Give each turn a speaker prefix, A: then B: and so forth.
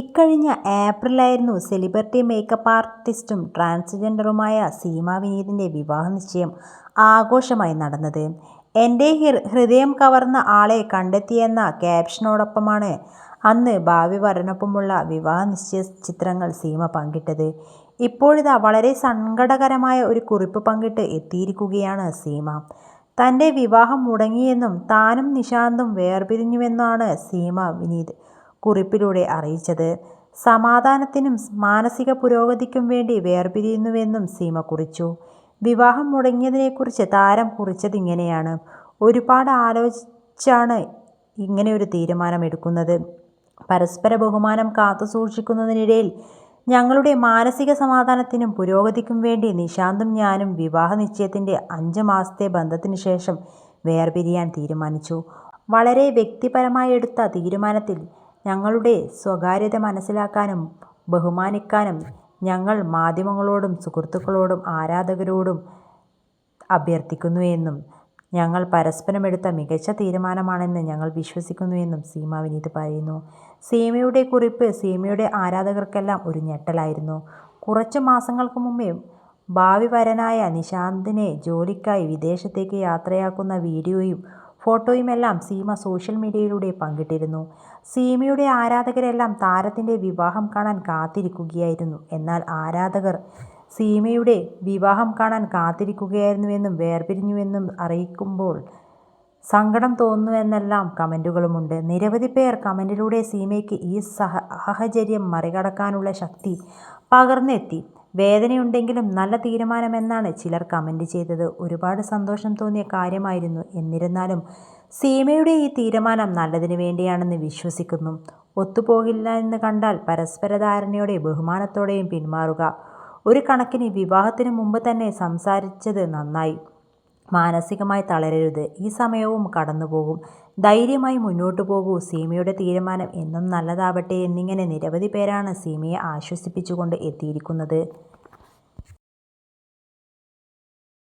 A: ഇക്കഴിഞ്ഞ ഏപ്രിലായിരുന്നു celebrity makeup ആർട്ടിസ്റ്റും ട്രാൻസ്ജെൻഡറുമായ സീമ വിനീതിന്റെ വിവാഹ നിശ്ചയം ആഘോഷമായി നടന്നത്. എന്റെ ഹൃദയം കവർന്ന ആളെ കണ്ടെത്തിയെന്ന ക്യാപ്ഷനോടൊപ്പമാണ് അന്ന് ഭാവി വരനൊപ്പമുള്ള വിവാഹ നിശ്ചയ ചിത്രങ്ങൾ സീമ പങ്കിട്ടത്. ഇപ്പോഴിതാ വളരെ സങ്കടകരമായ ഒരു കുറിപ്പ് പങ്കിട്ട് എത്തിയിരിക്കുകയാണ് സീമ. തന്റെ വിവാഹം മുടങ്ങിയെന്നും താനും നിശാന്തും വേർപിരിഞ്ഞുവെന്നാണ് സീമ വിനീത് കുറിപ്പിലൂടെ അറിയിച്ചത്. സമാധാനത്തിനും മാനസിക പുരോഗതിക്കും വേണ്ടി വേർപിരിയുന്നുവെന്നും സീമ കുറിച്ചു. വിവാഹം മുടങ്ങിയതിനെക്കുറിച്ച് താരം കുറിച്ചതിങ്ങനെയാണ്. ഒരുപാട് ആലോചിച്ചാണ് ഇങ്ങനെയൊരു തീരുമാനം എടുക്കുന്നത്. പരസ്പര ബഹുമാനം കാത്തു സൂക്ഷിക്കുന്നതിനിടയിൽ ഞങ്ങളുടെ മാനസിക സമാധാനത്തിനും പുരോഗതിക്കും വേണ്ടി നിശാന്തും ഞാനും വിവാഹ നിശ്ചയത്തിന്റെ അഞ്ച് മാസത്തെ ബന്ധത്തിന് ശേഷം വേർപിരിയാൻ തീരുമാനിച്ചു. വളരെ വ്യക്തിപരമായി എടുത്ത തീരുമാനത്തിൽ ഞങ്ങളുടെ സ്വകാര്യത മനസ്സിലാക്കാനും ബഹുമാനിക്കാനും ഞങ്ങൾ മാധ്യമങ്ങളോടും സുഹൃത്തുക്കളോടും ആരാധകരോടും അഭ്യർത്ഥിക്കുന്നു എന്നും ഞങ്ങൾ പരസ്പരമെടുത്ത മികച്ച തീരുമാനമാണെന്ന് ഞങ്ങൾ വിശ്വസിക്കുന്നു എന്നും സീമ വിനീത് പറയുന്നു. സീമയുടെ കുറിപ്പ് സീമയുടെ ആരാധകർക്കെല്ലാം ഒരു ഞെട്ടലായിരുന്നു. കുറച്ച് മാസങ്ങൾക്ക് മുമ്പേ ഭാവി വരനായ നിശാന്തിനെ ജോലിക്കായി വിദേശത്തേക്ക് യാത്രയാക്കുന്ന വീഡിയോയും ഫോട്ടോയുമെല്ലാം സീമ സോഷ്യൽ മീഡിയയിലൂടെ പങ്കിട്ടിരുന്നു. സീമയുടെ ആരാധകരെല്ലാം താരത്തിന്റെ വിവാഹം കാണാൻ കാത്തിരിക്കുകയായിരുന്നു. എന്നാൽ ആരാധകർ സീമയുടെ വിവാഹം കാണാൻ കാത്തിരിക്കുകയായിരുന്നുവെന്നും വേർപിരിഞ്ഞുവെന്നും അറിയിക്കുമ്പോൾ സങ്കടം തോന്നുന്നുവെന്നെല്ലാം കമന്റുകളുമുണ്ട് നിരവധി പേർ കമന്റിലൂടെ സീമയ്ക്ക് ഈ സാഹചര്യം മറികടക്കാനുള്ള ശക്തി പകർന്നെത്തി. വേദനയുണ്ടെങ്കിലും നല്ല തീരുമാനമെന്നാണ് ചിലർ കമന്റ് ചെയ്തത്. ഒരുപാട് സന്തോഷം തോന്നിയ കാര്യമായിരുന്നു. എന്നിരുന്നാലും സീമയുടെ ഈ തീരുമാനം നല്ലതിന് വേണ്ടിയാണെന്ന് വിശ്വസിക്കുന്നു. ഒത്തുപോകില്ല എന്ന് കണ്ടാൽ പരസ്പര ധാരണയോടെ ബഹുമാനത്തോടെയും പിന്മാറുക. ഒരു കണക്കിന് വിവാഹത്തിന് മുമ്പ് തന്നെ സംസാരിച്ചത് നന്നായി. മാനസികമായി തളരരുത്. ഈ സമയവും കടന്നുപോകും. ധൈര്യമായി മുന്നോട്ടു പോകൂ. സീമയുടെ തീരുമാനം എന്നും നല്ലതാവട്ടെ എന്നിങ്ങനെ നിരവധി പേരാണ് സീമയെ ആശ്വസിപ്പിച്ചുകൊണ്ട് എത്തിയിരിക്കുന്നത്.